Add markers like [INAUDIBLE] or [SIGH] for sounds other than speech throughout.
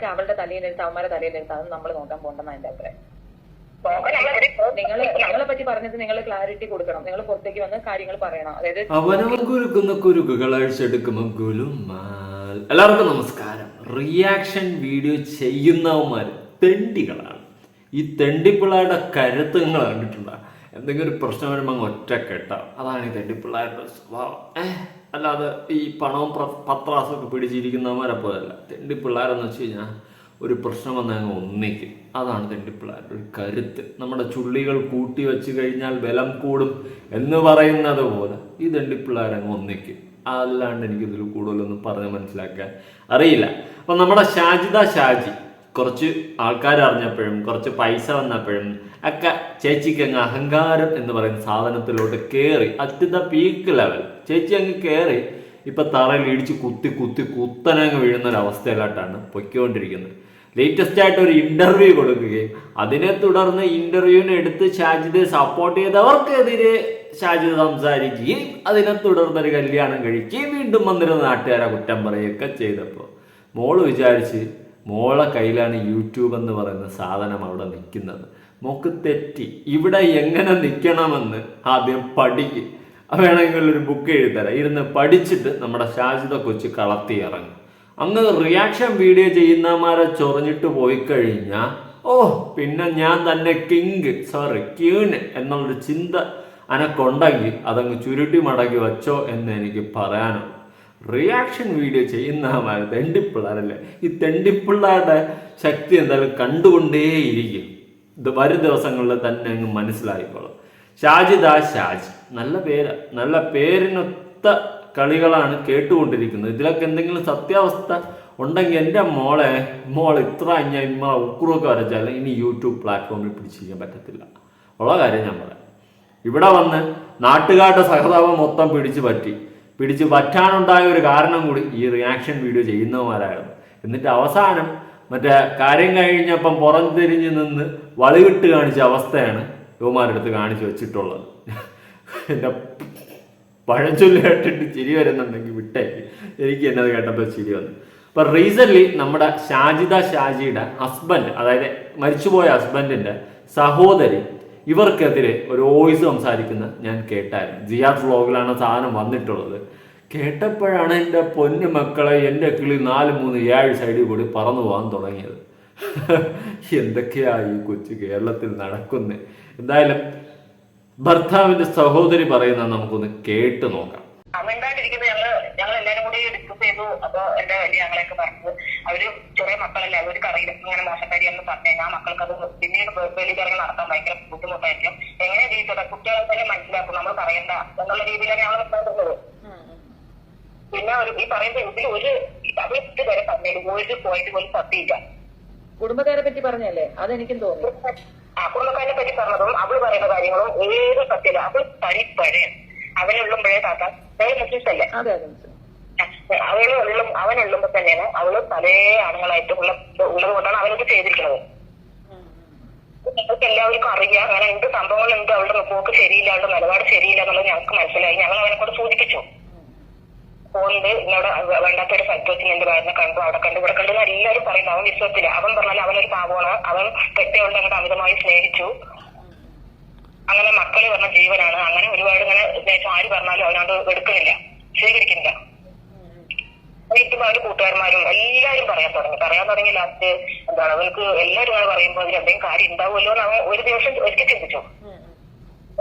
അതൊക്കെ അവളുടെ തലയിലെടുത്ത് അവന്മാരെ തലയിലെടുത്ത് അതൊന്നും നമ്മൾ നോക്കാൻ പോകണ്ടെന്നാണ് എന്റെ അഭിപ്രായം. നിങ്ങൾ നിങ്ങളെ പറ്റി പറഞ്ഞത് നിങ്ങൾ ക്ലാരിറ്റി കൊടുക്കണം. നിങ്ങൾ പുറത്തേക്ക് വന്ന് കാര്യങ്ങൾ പറയണം. അതായത് എല്ലാവർക്കും നമസ്കാരം. റിയാക്ഷൻ വീഡിയോ ചെയ്യുന്നവന്മാർ തെണ്ടികളാണ്. ഈ തെണ്ടിപ്പിള്ളാരുടെ കരുത്ത് നിങ്ങൾ കണ്ടിട്ടുണ്ടോ? എന്തെങ്കിലും ഒരു പ്രശ്നം വരുമ്പോൾ അങ്ങ് ഒറ്റ കെട്ടാം അതാണ് ഈ തെണ്ടിപ്പിള്ളാരുടെ സ്വഭാവം. ഏഹ്. അല്ലാതെ ഈ പണവും പത്രാസും ഒക്കെ പിടിച്ചിരിക്കുന്നവരെ പിടിച്ചിരിക്കുന്നവന്മാരെ തെണ്ടി പിള്ളേരെന്ന് വെച്ച് കഴിഞ്ഞാൽ ഒരു പ്രശ്നം വന്നാൽ അങ്ങ് ഒന്നിക്കും. അതാണ് തെണ്ടിപ്പിള്ളാരുടെ ഒരു കരുത്ത്. നമ്മുടെ ചുള്ളികൾ കൂട്ടി വെച്ച് കഴിഞ്ഞാൽ ബലം കൂടും എന്ന് പറയുന്നത് പോലെ ഈ തെണ്ടിപ്പിള്ളാരങ്ങ് ഒന്നിക്കും. അല്ലാണ്ട് എനിക്കിതിൽ കൂടുതലൊന്നും പറഞ്ഞ് മനസ്സിലാക്കാൻ അറിയില്ല. അപ്പം നമ്മുടെ ഷാജിദ ഷാജി കുറച്ച് ആൾക്കാർ അറിഞ്ഞപ്പോഴും കുറച്ച് പൈസ വന്നപ്പോഴും ഒക്കെ ചേച്ചിക്ക് അങ്ങ് അഹങ്കാരം എന്ന് പറയുന്ന സാധനത്തിലോട്ട് കയറി ദ പീക്ക് ലെവൽ. ചേച്ചി അങ്ങ് കയറി ഇപ്പൊ തറയിൽ ഇടിച്ച് കുത്തി കുത്തി കുത്തനങ്ങ് വീഴുന്ന ഒരു അവസ്ഥയിലായിട്ടാണ് പൊയ്ക്കൊണ്ടിരിക്കുന്നത്. ലേറ്റസ്റ്റ് ആയിട്ട് ഒരു ഇന്റർവ്യൂ കൊടുക്കുകയും അതിനെ തുടർന്ന് ഇന്റർവ്യൂവിനെ എടുത്ത് ഷാജിദെ സപ്പോർട്ട് ചെയ്തവർക്കെതിരെ ഷാജിദ് സംസാരിക്കുകയും അതിനെ തുടർന്ന് ഒരു കല്യാണം കഴിക്കുകയും വീണ്ടും വന്നിരുന്ന നാട്ടുകാരെ കുറ്റം പറയുകയൊക്കെ ചെയ്തപ്പോൾ മോൾ വിചാരിച്ച് മോളെ കയ്യിലാണ് യൂട്യൂബ് എന്ന് പറയുന്ന സാധനം അവിടെ നിൽക്കുന്നത്. മോക്ക് തെറ്റി. ഇവിടെ എങ്ങനെ നിൽക്കണമെന്ന് ആദ്യം പഠിക്കും. വേണമെങ്കിൽ ഒരു ബുക്ക് എഴുതരാം ഇരുന്ന് പഠിച്ചിട്ട് നമ്മുടെ ശാശ്വത കൊച്ച് കളത്തി ഇറങ്ങും അങ്ങ് റിയാക്ഷൻ വീഡിയോ ചെയ്യുന്നമാരെ ചൊറിഞ്ഞിട്ട് പോയി കഴിഞ്ഞാൽ ഓ പിന്നെ ഞാൻ തന്നെ കിങ് സോറി ക്യൂന് എന്നുള്ളൊരു ചിന്ത അനക്കുണ്ടെങ്കിൽ അതങ്ങ് ചുരുട്ടി മടക്കി വച്ചോ എന്ന് എനിക്ക് പറയാനുള്ളൂ റിയാക്ഷൻ വീഡിയോ ചെയ്യുന്നമാര് തെണ്ടിപ്പിള്ളേരല്ലേ? ഈ തെണ്ടിപ്പിള്ളേരുടെ ശക്തി എന്തായാലും കണ്ടുകൊണ്ടേയിരിക്കും. ഇത് വരും ദിവസങ്ങളിൽ തന്നെ അങ്ങ് മനസ്സിലായിക്കോളും. ഷാജിദ ഷാജി. നല്ല പേര് നല്ല പേരിനൊത്ത കളികളാണ് കേട്ടുകൊണ്ടിരിക്കുന്നത്. ഇതിലൊക്കെ എന്തെങ്കിലും സത്യാവസ്ഥ ഉണ്ടെങ്കിൽ എന്റെ മോളെ മോൾ ഇത്ര അഞ്ഞ ഇമ്മ ഉക്കുറൊക്കെ വരച്ചാൽ ഇനി യൂട്യൂബ് പ്ലാറ്റ്ഫോമിൽ പിടിച്ചിരിക്കാൻ പറ്റത്തില്ല. ഉള്ള കാര്യം ഞാൻ പറയാം. ഇവിടെ വന്ന് നാട്ടുകാരുടെ സഹതാപം മൊത്തം പിടിച്ചു പറ്റി. പിടിച്ചു പറ്റാനുണ്ടായ ഒരു കാരണം കൂടി ഈ റിയാക്ഷൻ വീഡിയോ ചെയ്യുന്നവന്മാരായിരുന്നു എന്നിട്ട് അവസാനം മറ്റേ കാര്യം കഴിഞ്ഞപ്പം പുറം തിരിഞ്ഞ് നിന്ന് വളിവിട്ട് കാണിച്ച അവസ്ഥയാണ് യുവമാരുടെ അടുത്ത് കാണിച്ചു വെച്ചിട്ടുള്ളത്. എന്റെ പഴഞ്ചൊല്ലി കേട്ടിട്ട് ചിരി വരുന്നുണ്ടെങ്കിൽ വിട്ടേ. എനിക്ക് എന്നത് കേട്ടപ്പോൾ ചിരി വന്നു. അപ്പൊ റീസെന്റ് നമ്മുടെ ഷാജിദ ഷാജിയുടെ ഹസ്ബൻഡ് അതായത് മരിച്ചുപോയ ഹസ്ബൻഡിന്റെ സഹോദരി ഇവർക്കെതിരെ ഒരു വോയിസ് സംസാരിക്കുന്ന ഞാൻ കേട്ടായിരുന്നു. ജിയാദ് വ്ലോഗിലാണ് സാധനം വന്നിട്ടുള്ളത്. കേട്ടപ്പോഴാണ് എന്റെ പൊന്നു മക്കളെ എന്റെ കിളി നാല് മൂന്ന് ഏഴ് സൈഡിൽ കൂടി പറന്നു പോകാൻ തുടങ്ങിയത്. [LAUGHS] എന്തൊക്കെയാ ഈ കൊച്ചു കേരളത്തിൽ നടക്കുന്നത് എന്തായാലും ഭർത്താവിന്റെ സഹോദരി പറയുന്നത് നമുക്കൊന്ന് കേട്ട് നോക്കാം. അവണ്ടായിട്ടിരിക്കുന്നത് ഞങ്ങൾ ഞങ്ങൾ എല്ലാരും കൂടി ഡിസ്കസ് ചെയ്തു. അപ്പൊ എന്റെ വലിയ ഞങ്ങളെയൊക്കെ പറഞ്ഞു. അവർ ചെറിയ മക്കളല്ലേ അവർക്ക് അറിയില്ല. ഇങ്ങനെ മോശക്കാരിയെന്ന് പറഞ്ഞു ആ മക്കൾക്ക് അത് പിന്നീട് വെളിയിറങ്ങി നടത്താൻ ഭയങ്കര ബുദ്ധിമുട്ടായിരിക്കും. എങ്ങനെ ജീവിച്ചത്? കുട്ടികളെ തന്നെ മനസ്സിലാക്കും. നമ്മൾ പറയണ്ട എന്നുള്ള രീതിയിലാണ് ഞങ്ങൾ സംസാരിക്കുന്നത് പിന്നെ ഒരു ഈ പറയുന്ന ഇതിൽ ഒരു അവർ ഇതുവരെ പറഞ്ഞു ഒരു പോയിന്റ് പോലും സത്യമില്ല കുടുംബക്കാരെ പറ്റി പറഞ്ഞല്ലേ? അതെനിക്കും തോന്നി. ആ കുടുംബക്കാരെ പറ്റി പറഞ്ഞതും അവൾ പറയുന്ന കാര്യങ്ങളും ഏത് സത്യത അവൾ തനി പഴയ അവനുള്ളുമ്പോഴേ താത്ത. വേറെ മുസ്ലിംസ് അല്ലേ അവൻ അവൾ ഉള്ളും അവനുള്ളുമ്പോ തന്നെയാണ് അവൾ പല ആണുങ്ങളായിട്ട് ഉള്ള ഉള്ളത് കൊണ്ടാണ് അവനത് ചെയ്തിരിക്കുന്നത്. ഞങ്ങൾക്ക് എല്ലാവർക്കും അറിയാം. അങ്ങനെ എന്ത് സംഭവങ്ങളുണ്ട് അവളുടെ പോക്ക് ശരിയില്ല അവളുടെ നിലപാട് ശരിയില്ല എന്നുള്ളത് ഞങ്ങൾക്ക് മനസ്സിലായി. ഞങ്ങൾ അവനെ കൂടെ സൂചിപ്പിച്ചു. ഫോണിൽ ഇന്നവിടെ വേണ്ടാത്ത ഒരു വെച്ച് എന്റെ കണ്ടു. അവിടെ കണ്ടു ഇവിടെ കണ്ടു എല്ലാവരും പറയുന്നു. അവൻ വിശ്വസിച്ചില്ല. അവൻ പറഞ്ഞാൽ അവനൊരു പാവമാണ്. അവൻ കെട്ടിയവളുടെ അങ്ങോട്ട് അമിതമായി സ്നേഹിച്ചു. അങ്ങനെ മക്കൾ പറഞ്ഞ ജീവനാണ്. അങ്ങനെ ഒരുപാട് ഇങ്ങനെ ഉദ്ദേശം ആര് പറഞ്ഞാലും അവനോട് എടുക്കുന്നില്ല. സ്വീകരിക്കുന്നില്ല. വീട്ടിൽ അവർ കൂട്ടുകാരന്മാരും എല്ലാരും പറയാൻ തുടങ്ങി. പറയാൻ തുടങ്ങി ലാസ്റ്റ് എന്താണ് അവർക്ക് എല്ലാരും അങ്ങനെ പറയുമ്പോൾ അതിൽ എന്തെങ്കിലും കാര്യം ഉണ്ടാവുമല്ലോ എന്ന് അവൻ ഒരു ദിവസം ഒരിക്കൽ ചിന്തിച്ചു.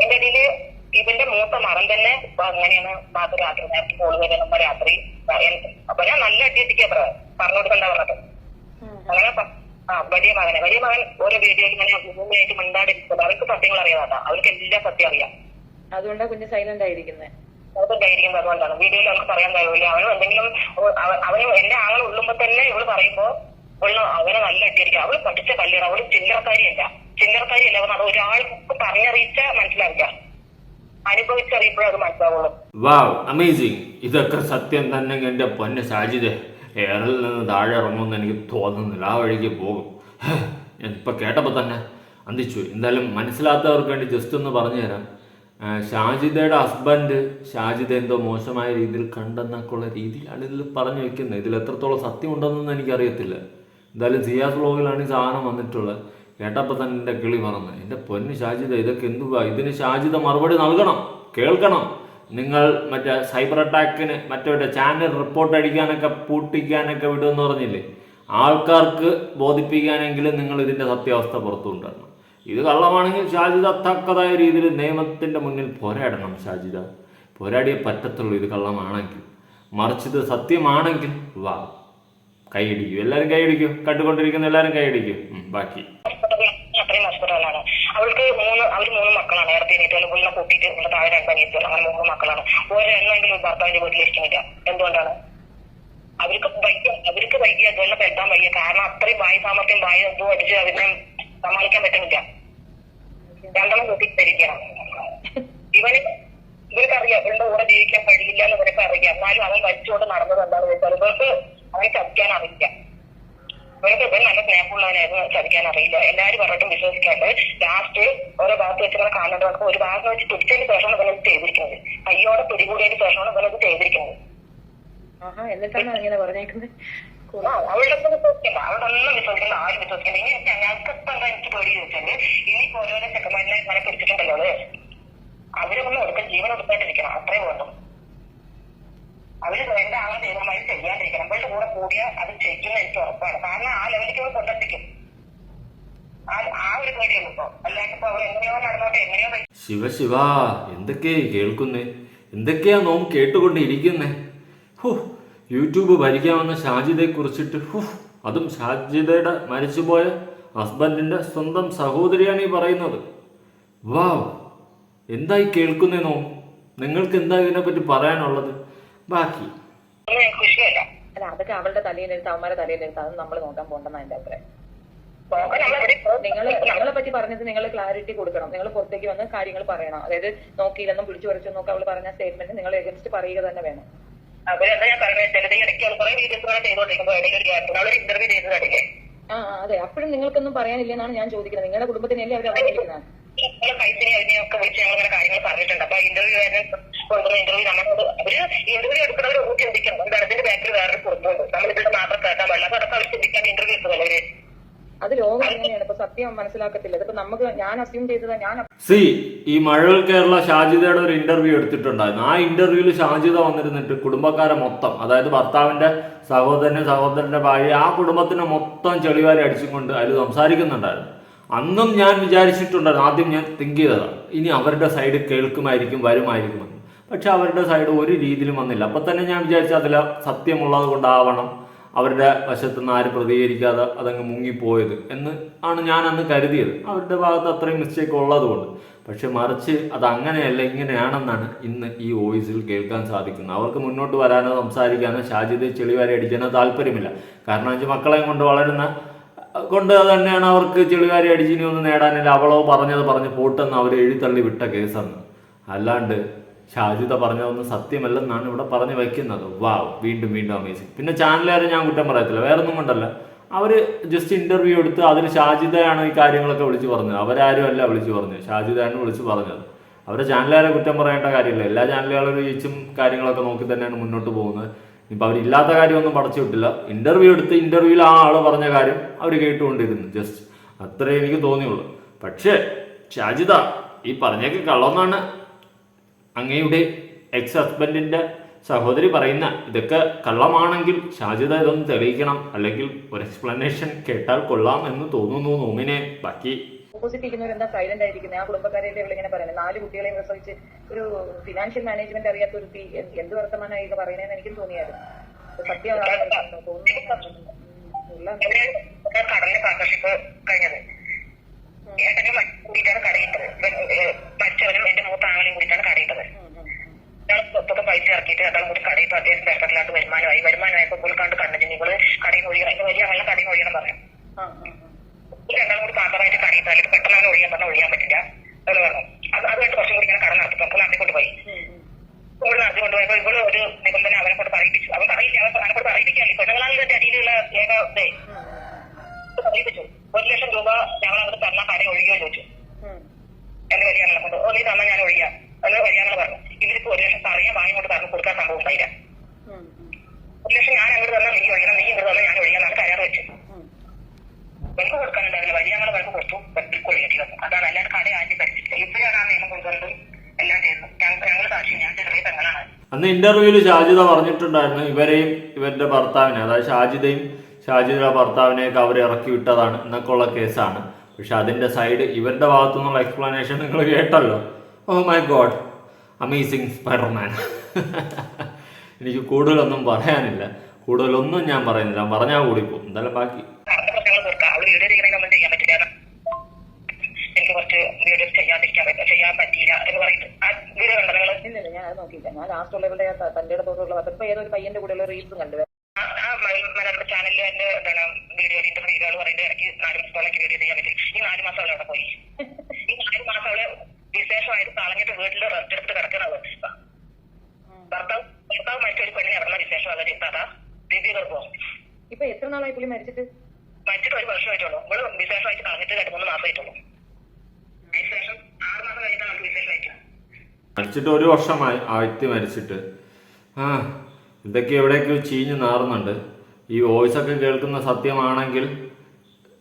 എന്റെ ഇടയിൽ ഇതിന്റെ മൂത്ത മകൻ തന്നെ ഇപ്പൊ അങ്ങനെയാണ് മാത്രം രാത്രി നേരത്തെ കോൾ വരുമ്പോ രാത്രി അപ്പൊ ഞാൻ നല്ല അടിയത്തിക്കാ പറഞ്ഞു കൊടുക്കണ്ട പറഞ്ഞത്? അങ്ങനെ ആ വലിയ മകനെ. വലിയ മകൻ ഓരോ വീഡിയോയിൽ ഇങ്ങനെ ഭൂമിയായിട്ട് മിണ്ടാടിരിക്കുന്നത് അവർക്ക് സത്യങ്ങൾ അറിയാതാ. അവർക്ക് എല്ലാ സത്യം അറിയാം. അതുകൊണ്ടാ കുഞ്ഞ് സൈലന്റ് ആയിരിക്കുന്നത് അവർക്ക് ധൈര്യം അതുകൊണ്ടാണ് വീഡിയോയിൽ നമുക്ക് പറയാൻ കഴിയില്ല അവനും എന്തെങ്കിലും അവന് എന്റെ ആങ്ങൾ ഉള്ളുമ്പോ തന്നെ ഇവൾ പറയുമ്പോ ഉള്ള അവനെ നല്ല അടിയിരിക്കും അവൾ പഠിച്ച കല്യാണം. അവൾ ചില്ലറക്കാരിയല്ല. ചില്ലറക്കാരിയല്ല. അവൻ അത് ഒരാൾക്ക് പറഞ്ഞറിയിച്ച മനസ്സിലാവില്ല. വാവ് അമേസിങ് ഇതൊക്കെ സത്യം തന്നെ എന്റെ പൊന്നെ സാജിദേ. എയറിൽ നിന്ന് താഴെ ഇറങ്ങുമെന്ന് എനിക്ക് തോന്നുന്നില്ല. ആ വഴിക്ക് പോകും. ഞാൻ ഇപ്പം കേട്ടപ്പോൾ തന്നെ അന്തിച്ചു. എന്തായാലും മനസ്സിലാത്തവർക്ക് വേണ്ടി ജസ്റ്റ് ഒന്ന് പറഞ്ഞു തരാം ഷാജിദയുടെ ഹസ്ബൻഡ് ഷാജിദ എന്തോ മോശമായ രീതിയിൽ കണ്ടെന്നൊക്കെയുള്ള രീതിയിലാണ് ഇതിൽ പറഞ്ഞു വെക്കുന്നത്. ഇതിൽ എത്രത്തോളം സത്യം ഉണ്ടെന്നൊന്നും എനിക്കറിയത്തില്ല. എന്തായാലും സിയാസ് ബ്ലോഗിലാണ് ഈ സാധനം വന്നിട്ടുള്ളത്. കേട്ടപ്പോൾ തന്നെ എന്റെ കിളി മറന്ന്. എന്റെ പൊന്ന് ഷാജിദ ഇതൊക്കെ എന്തുവാ? ഇതിന് ഷാജിദ മറുപടി നൽകണം കേൾക്കണം. നിങ്ങൾ മറ്റേ സൈബർ അറ്റാക്കിന് മറ്റേ ചാനൽ റിപ്പോർട്ട് അടിക്കാനൊക്കെ പൂട്ടിക്കാനൊക്കെ വിടുമെന്ന് പറഞ്ഞില്ലേ? ആൾക്കാർക്ക് ബോധിപ്പിക്കാനെങ്കിലും നിങ്ങൾ ഇതിന്റെ സത്യാവസ്ഥ പുറത്തു കൊണ്ടുവരണം ഇത് കള്ളമാണെങ്കിൽ ഷാജിദ തക്കതായ രീതിയിൽ നിയമത്തിന്റെ മുന്നിൽ പോരാടണം ഷാജിദ പോരാടിയേ പറ്റത്തുള്ളൂ ഇത് കള്ളമാണെങ്കിൽ. മറിച്ച് ഇത് സത്യമാണെങ്കിൽ വാ. കൈയടിക്കും. എല്ലാവരും കൈയടിക്കും. കണ്ടുകൊണ്ടിരിക്കുന്ന എല്ലാവരും കൈയടിക്കും. ബാക്കി. അവൾക്ക് മൂന്ന് അവർ മൂന്ന് മക്കളാണ്. നേരത്തെ എണീറ്റ് ഒന്ന് കൂട്ടിയിട്ട് ഇവിടെ താഴെ രണ്ട് അനിയത്തികൾ. അങ്ങനെ മൂന്ന് മക്കളാണ്. ഒരെണ്ണമെങ്കിലും ഭർത്താവിന്റെ ഇഷ്ടമില്ല എന്തുകൊണ്ടാണ്? അവർക്ക് വൈകിയ അവർക്ക് വൈകിയ അതുപോലെ പെട്ടാൻ വയ്യ. കാരണം അത്രയും വായു സാമർത്ഥ്യം വായു എന്തോ അടിച്ച് അതിനെ സമാളിക്കാൻ പറ്റുന്നില്ല. രണ്ടെണ്ണം കൂട്ടിയിരിക്കണം ഇവന് ഇവർക്കറിയാം. ഇവരുടെ കൂടെ ജീവിക്കാൻ കഴിയില്ല എന്ന് ഇവരൊക്കെ അറിയാം എന്നാലും അവൻ വലിച്ചുകൊണ്ട് നടന്നത് എന്താണെന്ന് വെച്ചാൽ ഇവർക്ക് അവനെ ചതിക്കാൻ അറിയില്ല അവനൊക്കെ ഇവൻ നല്ല സ്നേഹമുള്ളവനായിരുന്നു ചതിക്കാൻ അറിയില്ല എല്ലാവരും പറഞ്ഞിട്ടും വിശ്വസിക്കാണ്ട് ലാസ്റ്റ് ഓരോ ഭാഗത്ത് വെച്ച് ഇങ്ങനെ നമുക്ക് ഒരു ഭാഗം വെച്ച് പിടിച്ചതിന് ശേഷമാണ് ഇവനത് ചെയ്തിരിക്കുന്നത്. കയ്യോടെ പിടികൂടിയതിന് ശേഷമാണ് ഇവനത് ചെയ്തിരിക്കുന്നത്. ആഹാ എന്നിട്ടാണ് അങ്ങനെ പറഞ്ഞേക്കുന്നത് ആ, അവളുടെ ഒന്നും വിശ്വസിക്കണ്ട. ആരും വിശ്വസിക്കണ്ട. ഇനി എനിക്ക് ഞങ്ങൾക്ക് ഇപ്പൊ എന്താ എനിക്ക് പേടി ചോദിച്ചാൽ ഇനി ഓരോരോ ചെക്കന്മാരിനെ ഇങ്ങനെ പിടിച്ചിട്ടുണ്ടല്ലോ അവരൊന്നും ഒടുക്കം ജീവൻ ഒടുക്കാണ്ടിരിക്കണം അത്രേ വേണ്ടു അവർ വേണ്ട ആളെ തീരുമാനം ചെയ്യാണ്ടിരിക്കണം. അവളുടെ കൂടെ കൂടിയാൽ അത് ചെയ്യുന്ന എനിക്ക് ഉറപ്പാണ്. കാരണം ആ ലെവലിലേക്ക് അവർ കൊണ്ടെത്തിക്കും. ആ ശിവ ശിവ എന്തൊക്കെയാ കേൾക്കുന്നേ? എന്തൊക്കെയാ നോം കേട്ടുകൊണ്ടിരിക്കുന്നേ ഹു യൂട്യൂബ് ഭരിക്കാമെന്ന ഷാജിതയെ കുറിച്ചിട്ട് ഹു അതും ഷാജിദയുടെ മരിച്ചുപോയ ഹസ്ബൻഡിന്റെ സ്വന്തം സഹോദരിയാണ് ഈ പറയുന്നത്. വാവ് എന്തായി കേൾക്കുന്നേ നോം നിങ്ങൾക്ക് എന്താ ഇതിനെപ്പറ്റി പറയാനുള്ളത്? ബാക്കി. അല്ല അതൊക്കെ അവളുടെ തലയിലെടുത്ത് അവന്മാരെ തലയിലെടുത്ത് അത് നമ്മൾ നോക്കാൻ പോകണ്ടെന്നാണ് എന്റെ അഭിപ്രായം. നിങ്ങൾ നിങ്ങളെ പറ്റി പറഞ്ഞത് നിങ്ങൾ ക്ലാരിറ്റി കൊടുക്കണം. നിങ്ങൾ പുറത്തേക്ക് വന്ന് കാര്യങ്ങൾ പറയണം. അതായത് നോക്കിയില്ലെന്നും പിടിച്ചു വരച്ചു നോക്കി അവൾ പറഞ്ഞ സ്റ്റേറ്റ്മെന്റ് നിങ്ങൾ എഗൻസ്റ്റ് പറയുക തന്നെ വേണം. അവരെന്താ ഞാൻ പറയുന്നത് ചിലത് ഇടയ്ക്ക് അവൾ കുറെ വീഡിയോസ് ഇങ്ങനെ ഇടയിൽ ഒരു ഗ്യാപ്പ് അവളൊരു ഇന്റർവ്യൂ ആ അതെ. അപ്പോഴും നിങ്ങൾക്കൊന്നും പറയാനില്ലെന്നാണ് ഞാൻ ചോദിക്കുന്നത്. നിങ്ങളുടെ കുടുംബത്തിനല്ലേ അവർ അവരെ നമ്മളെ അപ്പൊ ഇന്റർവ്യൂ നമ്മളോട് അവർ ഇന്റർവ്യൂ എടുക്കുന്നവർ ഊട്ടി ചിന്തിക്കണം. എന്താണ് ഇതിന്റെ ബാക്കിൽ വേറൊരു കുടുംബമുണ്ട് നമ്മൾ ഇതിന്റെ മാത്രം കേട്ടാൻ പാടില്ല. അപ്പൊ അതൊക്കെ അവർ ചിന്തിക്കാൻ ഇന്റർവ്യൂ അവർ അത് ലോകം എങ്ങനെയാണ് ഇപ്പൊ സത്യം മനസ്സിലാക്കത്തില്ല. ഇതിപ്പോ നമുക്ക് ഞാൻ അസ്യൂം ചെയ്തത് ഞാൻ സി ഈ മഴവിൽ കേരള ഷാജിദയുടെ ഒരു ഇന്റർവ്യൂ എടുത്തിട്ടുണ്ടായിരുന്നു. ആ ഇന്റർവ്യൂവിൽ ഷാജിദ വന്നിരുന്നിട്ട് കുടുംബക്കാരെ മൊത്തം അതായത് ഭർത്താവിന്റെ സഹോദരന്റെ സഹോദരന്റെ ഭാര്യ ആ കുടുംബത്തിനെ മൊത്തം ചെളിവാരി അടിച്ചുകൊണ്ട് അതിൽ സംസാരിക്കുന്നുണ്ടായിരുന്നു. അന്നും ഞാൻ വിചാരിച്ചിട്ടുണ്ടായിരുന്നു. ആദ്യം ഞാൻ തിങ്ക് ചെയ്തതാണ് ഇനി അവരുടെ സൈഡ് കേൾക്കുമായിരിക്കും വരുമായിരിക്കും. പക്ഷെ അവരുടെ സൈഡ് ഒരു രീതിയിലും വന്നില്ല. അപ്പം തന്നെ ഞാൻ വിചാരിച്ചു അതിൽ സത്യമുള്ളത് കൊണ്ടാവണം അവരുടെ വശത്ത് നിന്ന് ആരും പ്രതികരിക്കാതെ അതങ്ങ് മുങ്ങിപ്പോയത് എന്ന് ആണ് ഞാൻ അന്ന് കരുതിയത്. അവരുടെ ഭാഗത്ത് അത്രയും മിസ്റ്റേക്ക് ഉള്ളതുകൊണ്ട് പക്ഷെ മറിച്ച് അത് അങ്ങനെയല്ല ഇങ്ങനെയാണെന്നാണ് ഇന്ന് ഈ വോയിസിൽ കേൾക്കാൻ സാധിക്കുന്നത്. അവർക്ക് മുന്നോട്ട് വരാനോ സംസാരിക്കാനോ ഷാജിദ് ചെളിവാരി അടിക്കാനോ താല്പര്യമില്ല. കാരണം വെച്ചാൽ മക്കളെ കൊണ്ട് വളരുന്ന കൊണ്ട് തന്നെയാണ് അവർക്ക് ചെളിവാരി അടിച്ചിനി ഒന്നും നേടാനില്ല. അവളോ പറഞ്ഞത് പറഞ്ഞ് പോട്ടെന്ന് അവർ എഴുത്തള്ളി വിട്ട കേസാണ് അല്ലാണ്ട് ഷാജിദ പറഞ്ഞതൊന്നും സത്യമല്ലെന്നാണ് ഇവിടെ പറഞ്ഞു വയ്ക്കുന്നത് വാവ് വീണ്ടും വീണ്ടും അമേസിങ് പിന്നെ ചാനലുകാരെ ഞാൻ കുറ്റം പറയത്തില്ല വേറെ ഒന്നും കൊണ്ടല്ല. അവർ ജസ്റ്റ് ഇന്റർവ്യൂ എടുത്ത് അതിൽ ഷാജിതയാണ് ഈ കാര്യങ്ങളൊക്കെ വിളിച്ചു പറഞ്ഞത്. അവരാരും അല്ല വിളിച്ചു പറഞ്ഞു ഷാജിതയാണ് വിളിച്ചു പറഞ്ഞത്. അവരെ ചാനലുകാരെ കുറ്റം പറയേണ്ട കാര്യമില്ല. എല്ലാ ചാനലുകളും ഈച്ചും കാര്യങ്ങളൊക്കെ നോക്കി തന്നെയാണ് മുന്നോട്ട് പോകുന്നത്. ഇപ്പം അവരില്ലാത്ത കാര്യമൊന്നും പടച്ചു വിട്ടില്ല. ഇന്റർവ്യൂ എടുത്ത് ഇന്റർവ്യൂവിൽ ആ ആൾ പറഞ്ഞ കാര്യം അവർ കേട്ടുകൊണ്ടിരുന്നു. ജസ്റ്റ് അത്രേ എനിക്ക് തോന്നിയുള്ളൂ. പക്ഷേ ഷാജിത ഈ പറഞ്ഞേക്ക് കള്ളമെന്നാണ് അങ്ങയുടെ എക്സ് ഹസ്ബൻഡിന്റെ സഹോദരി പറയുന്ന ഇതൊക്കെ കള്ളമാണെങ്കിൽ ഷാജിദ ഇതൊന്ന് തെളിയിക്കണം അല്ലെങ്കിൽ ഒരു എക്സ്പ്ലനേഷൻ കേട്ടാൽ കൊള്ളാം എന്ന് തോന്നുന്നു നോമിനെ ബാക്കി ഓപ്പോസിറ്റ് എന്താ സൈലന്റ് ആയിരിക്കുന്നത് ആ കുടുംബക്കാരെയല്ലേ ഇങ്ങനെ പറയുന്നത് നാല് കുട്ടികളെയും പ്രസവിച്ച് ഒരു ഫിനാൻഷ്യൽ മാനേജ്മെന്റ് അറിയാത്ത ഒരു എന്ത് വർത്തമാനമായി ഇത് പറയണേന്ന് എനിക്കും തോന്നിയായിരുന്നു സത്യമാണ് തോന്നുന്നു ഉള്ള ഇവിടെ കടലിലെ പാർട്ണർഷിപ്പ് കഴിഞ്ഞത് ഏട്ടനും കൂടിയിട്ടാണ് കടയിട്ടത് മരിച്ചവനും എന്റെ മൂത്ത ആങ്ങളെയും കൂടിയിട്ടാണ് കടയിട്ടത് ഞങ്ങൾ സ്വത്തൊക്കെ പൈസ ഇറക്കിയിട്ട് രണ്ടാളും കൂടി കടയിട്ട് അത്യാവശ്യം പേപ്പറിലാണ്ട് വരുമാനമായി. വരുമാനമായപ്പോൾ പുൽക്കാണ്ട് കണ്ടു. ഇവൾ കടയിൽ ഒഴിയണം. അതിന്റെ വലിയ ആളെ കടയിൽ ഒഴിയണം പറഞ്ഞു. ഈ രണ്ടാളും കൂടി പാത്രമായിട്ട് കടയിട്ടാൽ പെട്ടെന്ന് അങ്ങനെ ഒഴിയാൻ പറഞ്ഞാൽ ഒഴിയാൻ പറ്റില്ല. അത് പറഞ്ഞു. അത് അതുമായിട്ട് കുറച്ചും കൂടി ഇങ്ങനെ കട നടത്തും. അപ്പോൾ അതിനെ കൊണ്ടുപോയി. ഇവൾ നടത്തി കൊണ്ടുപോയപ്പോൾ ഇവൾ ഒരു നിബന്ധന അവനെ കൊണ്ട് പറയിപ്പിച്ചു. അവൻ പറയില്ല. അവൻ അവനെ കൊണ്ട് പറയിപ്പിക്കാൻ പെണ്ണുങ്ങളാണ് ഇതിന്റെ അടിയിലുള്ള ഏക ഇതേ. പറയിപ്പിച്ചു. ഒരു ലക്ഷം രൂപ ഞങ്ങൾ അങ്ങോട്ട് തന്നാൽ കാര്യം ഒഴിയോ ചോദിച്ചു. എന്റെ കല്യാണം കൊണ്ട്. ഓ നീ തന്നാൽ ഞാൻ ഒഴിയാം. എന്ന് കല്യാണം പറഞ്ഞു. ഇവർക്ക് ഒരു ലക്ഷം പറയാൻ വാങ്ങി കൊണ്ട് പറഞ്ഞു കൊടുക്കാൻ സംഭവം ഉണ്ടായില്ല. ഒരു ലക്ഷം ഞാൻ അങ്ങോട്ട് തന്നാൽ നീ ഒഴിയണം. നീ ഇങ്ങോട്ട് തന്നാൽ ഞാൻ ഒഴിയാന്നാണ് കരാർ വെച്ചു. ഉം. അവർക്ക് കൊടുത്തു. കൊള്ളിയേണ്ടി വന്നു അതാണ് അല്ലാണ്ട് കട ആദ്യം പഠിച്ചിട്ടില്ല ഇപ്പോഴാണ് ആ നിയമം കൊണ്ടുവന്നതും. എല്ലാം ചെയ്യുന്നത് ഞങ്ങൾ സാക്ഷി ഞാൻ ചെറിയ പെങ്ങളാണ്. അന്ന് ഇന്റർവ്യൂവിൽ ഷാജിദ പറഞ്ഞിട്ടുണ്ടായിരുന്നു ഇവരെയും ഇവരുടെ ഭർത്താവിനെ അതായത് ഷാജിദയും ഷാജിദയുടെ ഭർത്താവിനെയൊക്കെ അവർ ഇറക്കി വിട്ടതാണ്. എന്നൊക്കെയുള്ള കേസാണ്. പക്ഷെ അതിന്റെ സൈഡ് ഇവരുടെ ഭാഗത്തു നിന്നുള്ള എക്സ്പ്ലനേഷൻ നിങ്ങൾ കേട്ടല്ലോ. Oh my god amazing Spiderman എനിക്ക് കൂടുതലൊന്നും പറയാനില്ല. കൂടുതലൊന്നും ഞാൻ പറയുന്നില്ല. പറഞ്ഞാൽ കൂടി പോകും എന്തായാലും ബാക്കി. ചെയ്യാൻ എന്ന്. എനിക്ക് കുറച്ച് വീഡിയോസ് ചെയ്യാതിരിക്കാൻ പറ്റില്ല. ചെയ്യാൻ പറ്റിയില്ല എന്ന് പറയുന്നത്. ആ വീഡിയോ കണ്ടോ നിങ്ങൾ ഇല്ല ഇല്ല ഞാൻ അത് നോക്കിയില്ല ഞാൻ ലാസ്റ്റ് ഉള്ളവരുടെ തന്റെ തോട്ടുള്ള ഇപ്പൊ ഏതോ ഒരു പയ്യന്റെ കൂടെയുള്ള റീൽസും കണ്ടു ആ ആ മല- മലയാള ചാനലിൽ എന്റെ എന്താണ് വീഡിയോ ഇന്റർവ്യൂ വീഡിയോകൾ പറയുന്നത് എനിക്ക് നാല് മാസത്തോളം വീഡിയോ ചെയ്യാൻ പറ്റി ഈ നാല് മാസം അവളെ അവിടെ പോയി ഈ നാല് മാസം അവളെ വിശേഷമായിട്ട് കളഞ്ഞിട്ട് വീട്ടിൽ റെസ്റ്റ് എടുത്ത് കിടക്കുന്നത് ഭർത്താവ് ഭർത്താവ് മറ്റൊരു പെണ്ണിനെ ഇറങ്ങുന്ന വിശേഷം അതാ ദിവ്യ ഗർഭം ഇപ്പൊ എത്ര നാളായി പുള്ളി മരിച്ചിട്ട്? മരിച്ചിട്ട് ഒരു വർഷമായിട്ടുള്ളൂ. ഇവൾ വിശേഷമായിട്ട് കളഞ്ഞിട്ട് രണ്ട് മൂന്ന് മാസമായിട്ടുള്ളൂ. അതിനുശേഷം ആറ് മാസം കഴിഞ്ഞിട്ടാണ് വിശേഷമായിട്ട്. മരിച്ചിട്ട് ഒരു വർഷമായി ആ വ്യക്തി മരിച്ചിട്ട്. ആ ഇതൊക്കെ എവിടെയൊക്കെയോ ചീഞ്ഞ് നാറുന്നുണ്ട്. ഈ വോയിസ് ഒക്കെ കേൾക്കുന്ന സത്യമാണെങ്കിൽ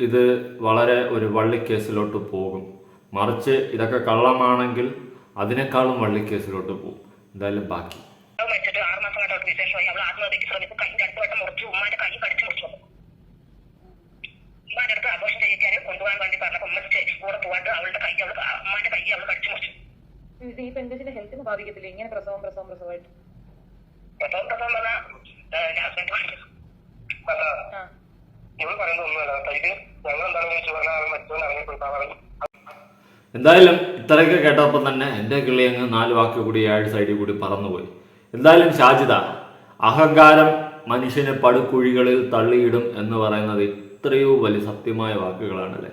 ഇത് വളരെ ഒരു വള്ളിക്കേസിലോട്ട് പോകും. മറിച്ച് ഇതൊക്കെ കള്ളമാണെങ്കിൽ അതിനേക്കാളും വള്ളിക്കേസിലോട്ട് പോകും എന്തായാലും ബാക്കി. ഈ ഹെൽത്തിന് ബാധിക്കത്തില്ല? ഇങ്ങനെ പ്രസവം പ്രസവം പ്രസവമായിട്ട്. പ്രസവം പ്രസവം പറഞ്ഞാൽ ഹസ്ബൻഡ് പറഞ്ഞു ആ. ഇവൾ പറയുന്നത് ഒന്നുമല്ല ഇത് ഞങ്ങൾ എന്താണെന്ന് ചോദിച്ചു പറഞ്ഞാൽ മറ്റവൻ ഇറങ്ങിപ്പോയി എന്തായാലും ഇത്രയൊക്കെ കേട്ടപ്പോൾ തന്നെ എന്റെ കിളി അങ്ങ് നാല് വാക്ക് കൂടി ഏഴ് സൈഡിൽ കൂടി പറന്നുപോയി. എന്തായാലും ഷാജിദ അഹങ്കാരം മനുഷ്യനെ പടുക്കുഴികളിൽ തള്ളിയിടും എന്ന് പറയുന്നത് ഇത്രയോ വലിയ സത്യമായ വാക്കുകളാണല്ലേ?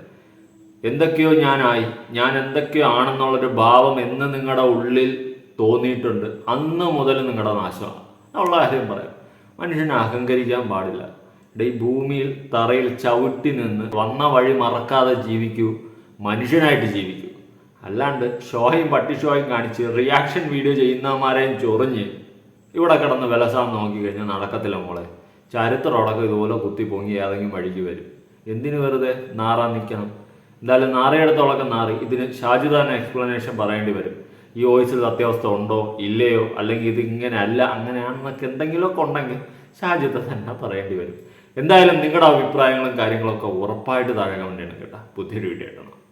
എന്തൊക്കെയോ ഞാനായി ഞാൻ എന്തൊക്കെയോ ആണെന്നുള്ളൊരു ഭാവം എന്ന് നിങ്ങളുടെ ഉള്ളിൽ തോന്നിയിട്ടുണ്ട്. അന്ന് മുതൽ നിങ്ങളുടെ നാശമാണ്. ഉള്ള കാര്യം പറയാം. മനുഷ്യനെ അഹങ്കരിക്കാൻ പാടില്ല. ഈ ഭൂമിയിൽ തറയിൽ ചവിട്ടി നിന്ന് വന്ന വഴി മറക്കാതെ ജീവിക്കൂ. മനുഷ്യനായിട്ട് ജീവിക്കൂ. അല്ലാണ്ട് ഷോയും പട്ടി ഷോയും കാണിച്ച് റിയാക്ഷൻ വീഡിയോ ചെയ്യുന്നവന്മാരെയും ചൊറിഞ്ഞ് ഇവിടെ കിടന്ന് വിലസാൻ നോക്കി കഴിഞ്ഞാൽ നടക്കത്തില്ല മോളെ. ചരിത്രമടക്കം ഇതുപോലെ കുത്തി പൊങ്ങി ഏതെങ്കിലും വഴിക്ക് വരും. എന്തിനു വെറുതെ? നാറാൻ നിൽക്കണം. എന്തായാലും നാറയെടുത്തോളൊക്കെ നാറി. ഇതിന് ഷാജിദ തന്നെ എക്സ്പ്ലനേഷൻ പറയേണ്ടി വരും. ഈ വോയിസിൽ സത്യാവസ്ഥ ഉണ്ടോ? ഇല്ലയോ? അല്ലെങ്കിൽ ഇത് ഇങ്ങനെ അല്ല അങ്ങനെയാണെന്നൊക്കെ എന്തെങ്കിലുമൊക്കെ ഉണ്ടെങ്കിൽ ഷാജിദ തന്നെ പറയേണ്ടി വരും. എന്തായാലും നിങ്ങളുടെ അഭിപ്രായങ്ങളും കാര്യങ്ങളൊക്കെ ഉറപ്പായിട്ട് താഴെ കമന്റ് ചെയ്യണം കേട്ടോ. പുതിയൊരു വീഡിയോ ബൈ